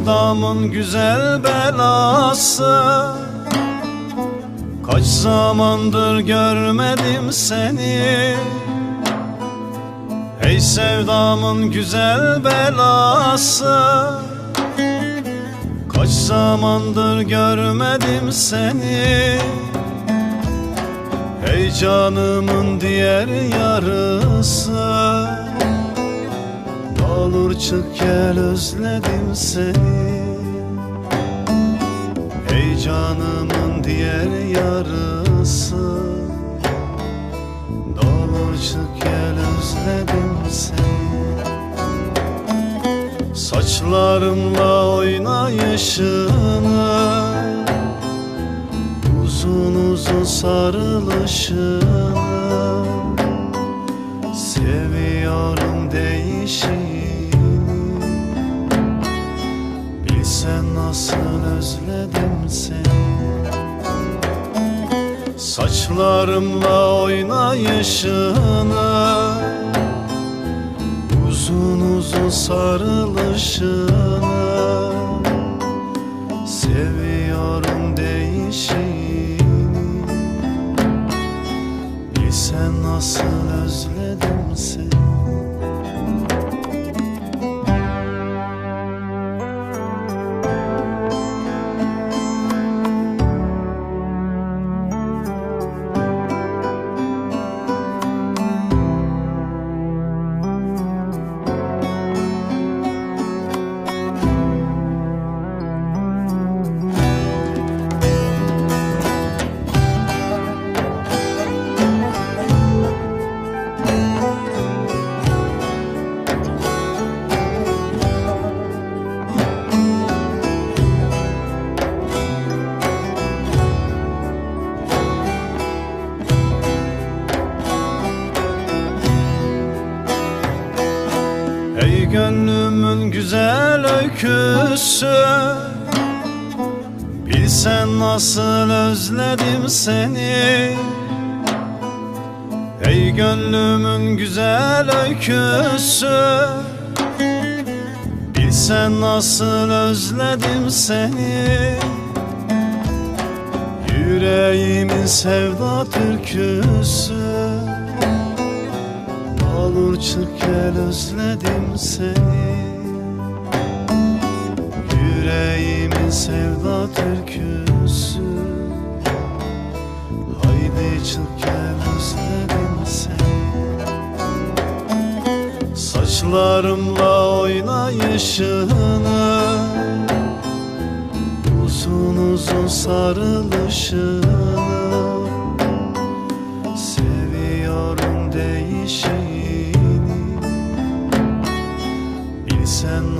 sevdamın güzel belası. Kaç zamandır görmedim seni. Hey sevdamın güzel belası. Kaç zamandır görmedim seni. Hey canımın diğer yarısı olur çık gel özledim seni. Hey canımın diğer yarısı. Ne olur çık gel özledim seni. Saçlarımla oynayışını Uzun uzun sarılışını. Seviyorum değişini nasıl özledim seni. Saçlarımla oynayışını Uzun uzun sarılışını Seviyorum değişini Bilsen nasıl özledim seni gönlümün güzel öyküsü. Bilsen nasıl özledim seni. Ey gönlümün güzel öyküsü. Bilsen nasıl özledim seni. Yüreğimin sevda türküsü olur çık özledim seni. Yüreğimin sevda türküsü. Haydi çık özledim seni. Saçlarımla oynayışını Uzun uzun sarılışını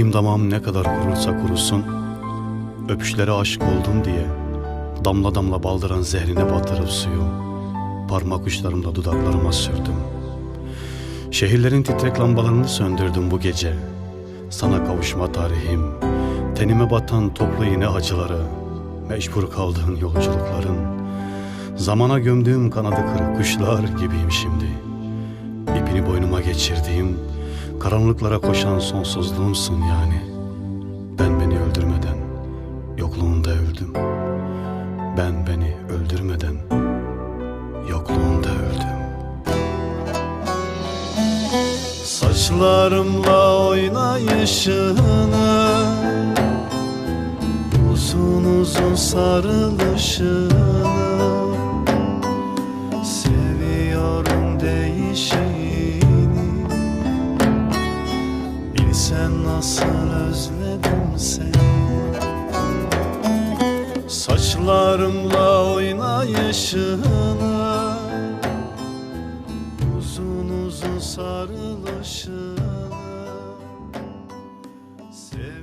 Dilim damağım ne kadar kurursa kurusun Öpüşlere aşık oldum diye Damla damla baldıran zehrine batırıp suyu Parmak uçlarımla dudaklarıma sürdüm. Şehirlerin titrek lambalarını söndürdüm bu gece. Sana kavuşma tarihim Tenime batan toplu iğne acıları Mecbur kaldığın yolculukların. Zamana gömdüğüm kanadı kırık kuşlar gibiyim şimdi. İpini boynuma geçirdiğim Karanlıklara koşan sonsuzluğumsun yani. Ben beni öldürmeden Yokluğunda öldüm. Ben beni öldürmeden Yokluğunda öldüm. Saçlarımla oynayışını Uzun uzun sarılışını Saçlarımla oynayışına Uzun uzun sarılışına Sev